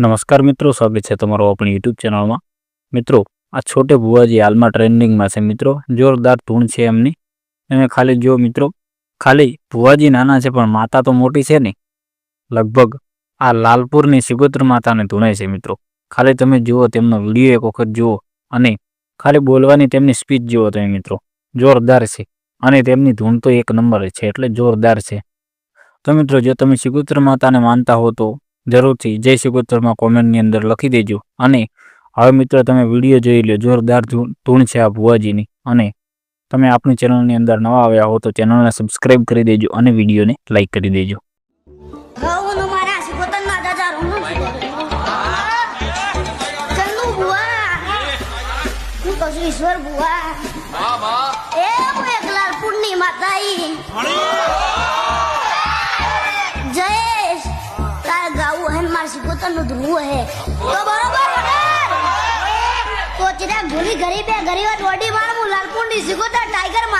નમસ્કાર મિત્રો, સ્વાગત છે તમારો આપણી યુટ્યુબ ચેનલમાં. મિત્રો, આ છોટે ભુવાજી હાલમાં ટ્રેન્ડિંગમાં છે મિત્રો, જોરદાર ધૂણ છે એમની. એને ખાલી જો મિત્રો, ખાલી ભુવાજી નાના છે પણ માતા તો મોટી છે ને. લગભગ આ લાલપુરની સિગોત્ર માતાને ધૂણાય છે મિત્રો. ખાલી તમે જુઓ તેમનો વીડિયો એક વખત જુઓ અને ખાલી બોલવાની તેમની સ્પીચ જુઓ તમે મિત્રો. જોરદાર છે અને તેમની ધૂણ તો એક નંબર છે, એટલે જોરદાર છે. તો મિત્રો, જો તમે સિગોત્ર માતાને માનતા હો તો જરૂરથી જય સિગોત્તરમાં કોમેન્ટની અંદર લખી દેજો. અને હવે મિત્રો તમે વીડિયો જોઈ લો જોરદાર ધૂણ છે આ ભુવાજીની. અને તમે આપણી ચેનલની અંદર નવા આવ્યા હો તો ચેનલને સબસ્ક્રાઈબ કરી દેજો અને વિડીયોને લાઈક કરી દેજો. ઈશ્વર બુઆ એ હું એકલાલ ગાવું હે. ને મારા સિકોતરનું? ધ્રુવ હે તો બરોબર તો ચિરાગ ભૂલી ગરીબે ગરીબ દોડી મારું લાલપુંડી સિકોતર ટાઈગર ભાઈ